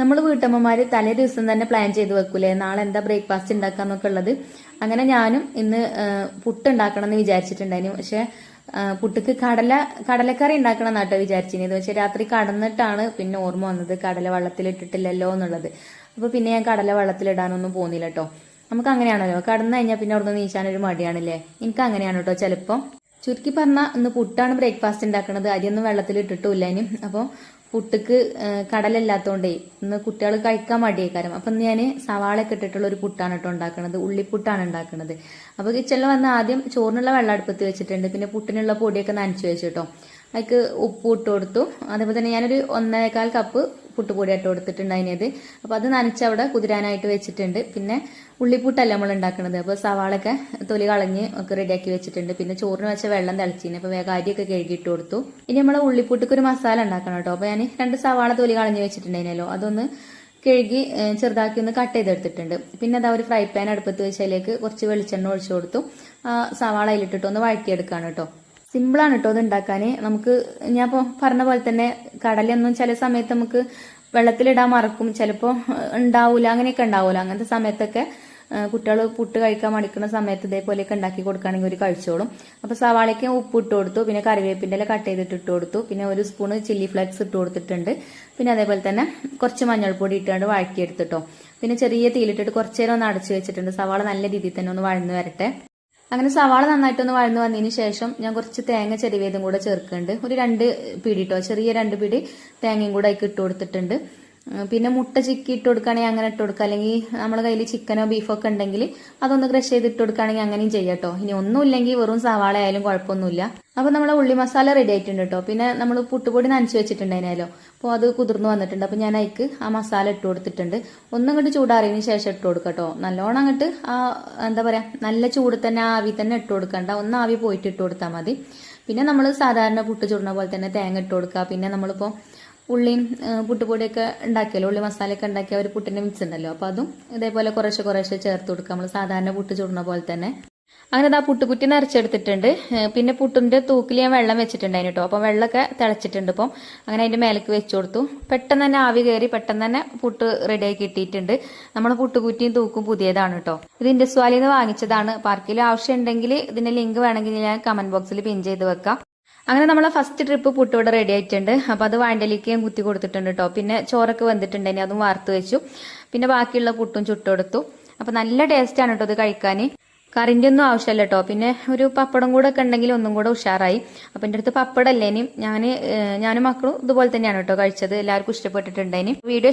നമ്മൾ വീട്ടമ്മമാർ തലേ ദിവസം തന്നെ പ്ലാൻ ചെയ്ത് വെക്കൂലേ? നാളെ എന്താ ബ്രേക്ക്ഫാസ്റ്റ് ഉണ്ടാക്കാന്നൊക്കെ ഉള്ളത്. അങ്ങനെ ഞാനും ഇന്ന് പുട്ട് ഉണ്ടാക്കണം എന്ന് വിചാരിച്ചിട്ടുണ്ടായിരുന്നു. പക്ഷെ പുട്ടിക്ക് കടല കടലക്കറി ഉണ്ടാക്കണം എന്നാട്ടോ വിചാരിച്ചിരുന്നത്. പക്ഷെ രാത്രി കടന്നിട്ടാണ് പിന്നെ ഓർമ്മ വന്നത് കടല വെള്ളത്തിലിട്ടിട്ടില്ലല്ലോ എന്നുള്ളത്. അപ്പൊ പിന്നെ ഞാൻ കടല വെള്ളത്തിലിടാനൊന്നും പോകുന്നില്ല കേട്ടോ നമുക്ക് അങ്ങനെയാണല്ലോ. കടന്നു കഴിഞ്ഞാൽ പിന്നെ അവിടുന്ന് നീശാനൊരു മടിയാണല്ലേ? എനിക്ക് അങ്ങനെയാണ് കേട്ടോ ചിലപ്പോൾ ചുരുക്കി പറഞ്ഞാൽ ഇന്ന് പുട്ടാണ് ബ്രേക്ക്ഫാസ്റ്റ് ഉണ്ടാക്കുന്നത് അരിയൊന്നും വെള്ളത്തിൽ ഇട്ടിട്ടില്ല ഇനി. അപ്പോൾ പുട്ടുക്ക് കടലല്ലാത്തോണ്ടേ ഇന്ന് കുട്ടികൾ കഴിക്കാൻ മടിയേക്കാരം. അപ്പം ഇന്ന് ഞാൻ സവാളയൊക്കെ ഇട്ടിട്ടുള്ള ഒരു പുട്ടാണ് കേട്ടോ ഉണ്ടാക്കുന്നത് ഉള്ളിപ്പുട്ടാണ് ഉണ്ടാക്കുന്നത് അപ്പോൾ കിച്ചണിൽ വന്ന് ആദ്യം ചോറിനുള്ള വെള്ളം അടുപ്പത്ത് വെച്ചിട്ടുണ്ട്. പിന്നെ പുട്ടിനുള്ള പൊടിയൊക്കെ നനച്ചു വെച്ചു കേട്ടോ. അതിക്ക് ഉപ്പ് ഇട്ട് കൊടുത്തു. അതേപോലെ തന്നെ ഞാനൊരു ഒന്നേകാൽ കപ്പ് പുട്ടുപൊടി ഇട്ട് കൊടുത്തിട്ടുണ്ട് അതിനത് അപ്പോൾ അത് നനച്ചവിടെ കുതിരാനായിട്ട് വെച്ചിട്ടുണ്ട്. പിന്നെ ഉള്ളിപ്പൂട്ടല്ല നമ്മൾ ഉണ്ടാക്കുന്നത് അപ്പോൾ സവാളൊക്കെ തൊലി കളഞ്ഞ് ഒക്കെ റെഡിയാക്കി വെച്ചിട്ടുണ്ട്. പിന്നെ ചോറിന് വെച്ച വെള്ളം തിളച്ചിന്. അപ്പോൾ വേഗം അരിയൊക്കെ കഴുകിയിട്ട് കൊടുത്തു. ഇനി നമ്മൾ ഉള്ളിപ്പൂട്ടിക്ക് ഒരു മസാല ഉണ്ടാക്കണം കേട്ടോ. അപ്പോൾ ഞാൻ രണ്ട് സവാള തൊലി കളഞ്ഞ് വെച്ചിട്ടുണ്ട് വെച്ചിട്ടുണ്ടായിരുന്നല്ലോ അതൊന്ന് കഴുകി ചെറുതാക്കി ഒന്ന് കട്ട് ചെയ്തെടുത്തിട്ടുണ്ട്. പിന്നെ അതാ ഒരു ഫ്രൈ പാൻ അടുപ്പത്ത് വെച്ചതിലേക്ക് കുറച്ച് വെളിച്ചെണ്ണ ഒഴിച്ചു കൊടുത്തു. സവാള അതിലിട്ടിട്ട് ഒന്ന് വഴറ്റിയെടുക്കാണ് കേട്ടോ. സിമ്പിളാണ് കേട്ടോ അത് ഉണ്ടാക്കാൻ നമുക്ക് ഞാൻ ഇപ്പോൾ പറഞ്ഞ പോലെ തന്നെ കടലൊന്നും ചില സമയത്ത് നമുക്ക് വെള്ളത്തിലിടാൻ മറക്കും. ചിലപ്പോൾ ഉണ്ടാവൂല അങ്ങനെയൊക്കെ ഉണ്ടാവൂല അങ്ങനത്തെ സമയത്തൊക്കെ കുട്ടികൾ പുട്ട് കഴിക്കാൻ മടിക്കുന്ന സമയത്ത് ഇതേപോലെയൊക്കെ ഉണ്ടാക്കി കൊടുക്കുകയാണെങ്കിൽ ഒരു കഴിച്ചോളും. അപ്പോൾ സവാളയ്ക്ക് ഉപ്പ് ഇട്ട് കൊടുത്തു. പിന്നെ കറിവേപ്പിന്റെ ഇല കട്ട് ചെയ്തിട്ട് ഇട്ട് കൊടുത്തു. പിന്നെ ഒരു സ്പൂണ് ചില്ലി ഫ്ലേക്സ് ഇട്ട് കൊടുത്തിട്ടുണ്ട്. പിന്നെ അതേപോലെ തന്നെ കുറച്ച് മഞ്ഞൾപ്പൊടി ഇട്ടുകൊണ്ട് വഴക്കിയെടുത്തിട്ടോ പിന്നെ ചെറിയ തീയിലിട്ടിട്ട് കുറച്ച് നേരം ഒന്ന് അടച്ചു വെച്ചിട്ടുണ്ട്. സവാള നല്ല രീതിയിൽ തന്നെ ഒന്ന് വഴന്ന് വരട്ടെ. അങ്ങനെ സവാള നന്നായിട്ടൊന്ന് വഴന്നു വന്നതിന് ശേഷം ഞാൻ കുറച്ച് തേങ്ങ ചെറിയതും കൂടെ ചേർക്കുന്നുണ്ട്. ഒരു രണ്ട് പിടി കേട്ടോ ചെറിയ രണ്ട് പിടി തേങ്ങയും കൂടെ അതിൽ ഇട്ട് കൊടുത്തിട്ടുണ്ട്. പിന്നെ മുട്ട ചിക്കി ഇട്ട് കൊടുക്കുകയാണെങ്കിൽ അങ്ങനെ ഇട്ട് കൊടുക്കുക. അല്ലെങ്കിൽ നമ്മുടെ കയ്യിൽ ചിക്കനോ ബീഫോ ഒക്കെ ഉണ്ടെങ്കിൽ അതൊന്ന് ക്രഷ് ചെയ്ത് ഇട്ട് കൊടുക്കുകയാണെങ്കിൽ അങ്ങനെയും ചെയ്യാം കേട്ടോ. ഇനി ഒന്നുമില്ലെങ്കിൽ വെറും സവാള ആയാലും കുഴപ്പമൊന്നുമില്ല. അപ്പോൾ നമ്മളെ ഉള്ളി മസാല റെഡി ആയിട്ടുണ്ട് കേട്ടോ. പിന്നെ നമ്മൾ പുട്ടുപൊടി നനച്ച് വെച്ചിട്ടുണ്ടായിരുന്നല്ലോ. അപ്പോൾ അത് കുതിർന്ന് വന്നിട്ടുണ്ട്. അപ്പോൾ ഞാൻ അതിക്ക് ആ മസാല ഇട്ട് കൊടുത്തിട്ടുണ്ട്. ഒന്നും അങ്ങോട്ട് ചൂടാറിയതിന് ശേഷം ഇട്ട് കൊടുക്കുക കേട്ടോ. നല്ലോണം അങ്ങോട്ട് ആ എന്താ പറയുക നല്ല ചൂട് തന്നെ ആവി തന്നെ ഇട്ട് കൊടുക്കണ്ട. ഒന്ന് ആവി പോയിട്ട് ഇട്ട് കൊടുത്താൽ മതി. പിന്നെ നമ്മൾ സാധാരണ പുട്ട് ചുടുന്ന പോലെ തന്നെ തേങ്ങ ഇട്ട് കൊടുക്കുക. പിന്നെ നമ്മളിപ്പോൾ ഉള്ളിയും പുട്ടുപൊടിയൊക്കെ ഉണ്ടാക്കിയല്ലോ ഉള്ളി മസാലയൊക്കെ ഉണ്ടാക്കിയ ഒരു പുട്ടിന്റെ മിക്സ് ഉണ്ടല്ലോ. അപ്പോൾ അതും ഇതേപോലെ കുറേശ്ശെ കുറേശ്ശെ ചേർത്ത് കൊടുക്കുക നമ്മൾ സാധാരണ പുട്ട് ചുടുന്ന പോലെ തന്നെ. അങ്ങനെ ആ പുട്ടുകുറ്റി നിറച്ചെടുത്തിട്ടുണ്ട് പിന്നെ പുട്ടിന്റെ തൂക്കിൽ ഞാൻ വെള്ളം വെച്ചിട്ടുണ്ടായിരുന്നു കേട്ടോ അപ്പോൾ വെള്ളമൊക്കെ തിളച്ചിട്ടുണ്ട് ഇപ്പം. അങ്ങനെ അതിന്റെ മേലേക്ക് വെച്ചു കൊടുത്തു. പെട്ടെന്ന് തന്നെ ആവി കയറി പെട്ടെന്ന് തന്നെ പുട്ട് റെഡിയായി കിട്ടിയിട്ടുണ്ട്. നമ്മുടെ പുട്ടുകുറ്റിയും തൂക്കും പുതിയതാണ് കേട്ടോ ഇത് ഇൻഡസ്വാലിന്ന് വാങ്ങിച്ചതാണ്. പാർക്കിൽ ആവശ്യമുണ്ടെങ്കിൽ ഇതിന്റെ ലിങ്ക് വേണമെങ്കിൽ ഞാൻ കമന്റ് ബോക്സിൽ പിൻ ചെയ്ത് വെക്കാം. അങ്ങനെ നമ്മളെ ഫസ്റ്റ് ട്രിപ്പ് പുട്ട് ഇവിടെ റെഡി ആയിട്ടുണ്ട്. അപ്പൊ അത് വാണ്ടലിക്ക് ഞാൻ കുത്തി കൊടുത്തിട്ടുണ്ട് കേട്ടോ പിന്നെ ചോറൊക്കെ ഇനി അതും വാർത്ത് വെച്ചു. പിന്നെ ബാക്കിയുള്ള പുട്ടും ചുട്ടെടുത്തു അപ്പൊ നല്ല ടേസ്റ്റ് ആണ് കേട്ടോ ഇത് കഴിക്കാൻ കറിന്റെ ഒന്നും ആവശ്യമില്ല കേട്ടോ പിന്നെ ഒരു പപ്പടം കൂടെ ഒക്കെ ഉണ്ടെങ്കിൽ ഒന്നും കൂടെ ഉഷാറായി. അപ്പൊ എന്റെ അടുത്ത് പപ്പടല്ലേനും ഞാൻ ഞാനും മക്കളും ഇതുപോലെ തന്നെയാണ് കേട്ടോ കഴിച്ചത്. എല്ലാവർക്കും ഇഷ്ടപ്പെട്ടിട്ടുണ്ടേനി വീഡിയോ